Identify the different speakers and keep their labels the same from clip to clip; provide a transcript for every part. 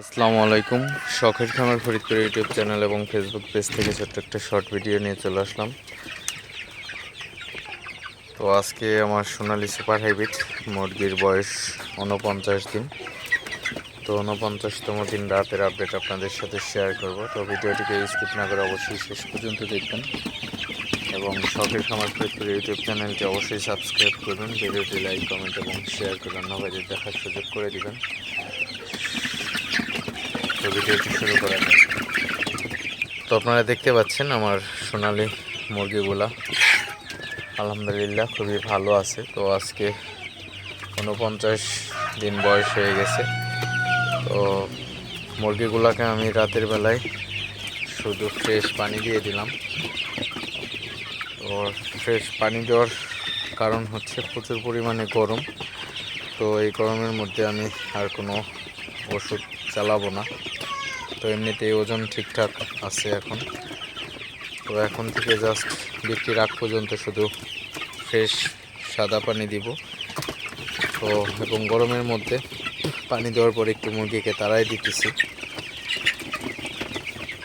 Speaker 1: আসসালামু আলাইকুম। শখের খামার ফরিদপুর ইউটিউব চ্যানেল এবং ফেসবুক পেজ থেকে ছোট্ট একটা শর্ট ভিডিও নিয়ে চলে আসলাম। তো আজকে আমার সোনালি সুপার হাইব্রিড, মুরগির বয়স উনপঞ্চাশ দিন। তো উনপঞ্চাশতম দিন রাতের আপডেট আপনাদের সাথে শেয়ার করব। তো ভিডিওটিকে স্কিপ না করে অবশ্যই শেষ পর্যন্ত দেখবেন এবং শখের খামার ফরিদপুর ইউটিউব চ্যানেলটি অবশ্যই সাবস্ক্রাইব করবেন। ভিডিওটি লাইক কমেন্ট এবং শেয়ার করে অন্যভাবে দেখার সুযোগ করে দিবেন। তো ভিডিওটি শুরু করা যাক। তো আপনারা দেখতে পাচ্ছেন আমার সোনালি মুরগিগুলা। আলহামদুলিল্লাহ, খুবই ভালো আছে। তো আজকে উনপঞ্চাশ দিন বয়স হয়ে গেছে। তো মুরগিগুলাকে আমি রাতের বেলায় শুধু ফ্রেশ পানি দিয়ে দিলাম। তো ফ্রেশ পানি দেওয়ার কারণ হচ্ছে প্রচুর পরিমাণে গরম। তো এই গরমের মধ্যে আমি আর কোনো ওষুধ চালাবো না। তো এমনিতেই ওজন ঠিকঠাক আছে এখন। তো এখন থেকে জাস্ট বিক্রির আগ পর্যন্ত শুধু ফ্রেশ সাদা পানি দিব। তো এবং গরমের মধ্যে পানি দেওয়ার পর একটু মুরগিকে তাড়াই দিতেছি।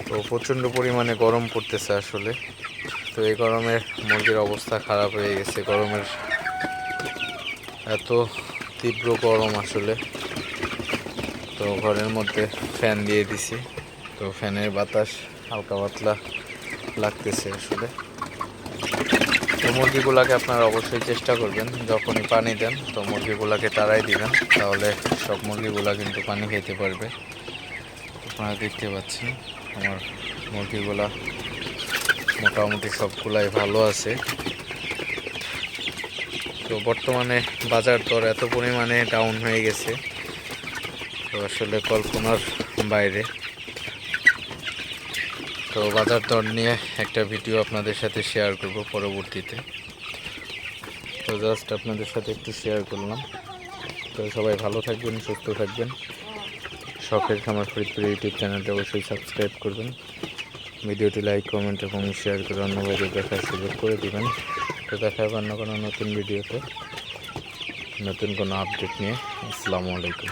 Speaker 1: তো প্রচণ্ড পরিমাণে গরম পড়তেছে আসলে। তো এই গরমে মুরগির অবস্থা খারাপ হয়ে গেছে। গরমের এত তীব্র গরম আসলে। তো ঘরের মধ্যে ফ্যান দিয়ে দিছি। তো ফ্যানের বাতাস হালকা পাতলা লাগতেছে আসলে। তো মুরগিগুলাকে আপনারা অবশ্যই চেষ্টা করবেন, যখনই পানি দেন, তো মুরগিগুলাকে তাড়াই দিবেন, তাহলে সব মুরগিগুলা কিন্তু পানি খেতে পারবে। আপনারা দেখতে পাচ্ছেন, আমার মুরগিগুলা মোটামুটি সবগুলাই ভালো আছে। তো বর্তমানে বাজার দর এত পরিমাণে ডাউন হয়ে গেছে তো আসলে কল্পনার বাইরে। তো বাজার দর নিয়ে একটা ভিডিও আপনাদের সাথে শেয়ার করব পরবর্তীতে। তো জাস্ট আপনাদের সাথে একটু শেয়ার করলাম। তো সবাই ভালো থাকবেন, সুস্থ থাকবেন। শখের খামার ফরিদপুর ইউটিউব চ্যানেলটা অবশ্যই সাবস্ক্রাইব করবেন। ভিডিওটি লাইক কমেন্ট এবং শেয়ার করে অন্য বাইরে দেখার সুযোগ করে দিবেন। তো দেখা হবে অন্য কোনো নতুন ভিডিওতে। নতুন কোনো আপডেট নিয়ে। আসসালামু আলাইকুম।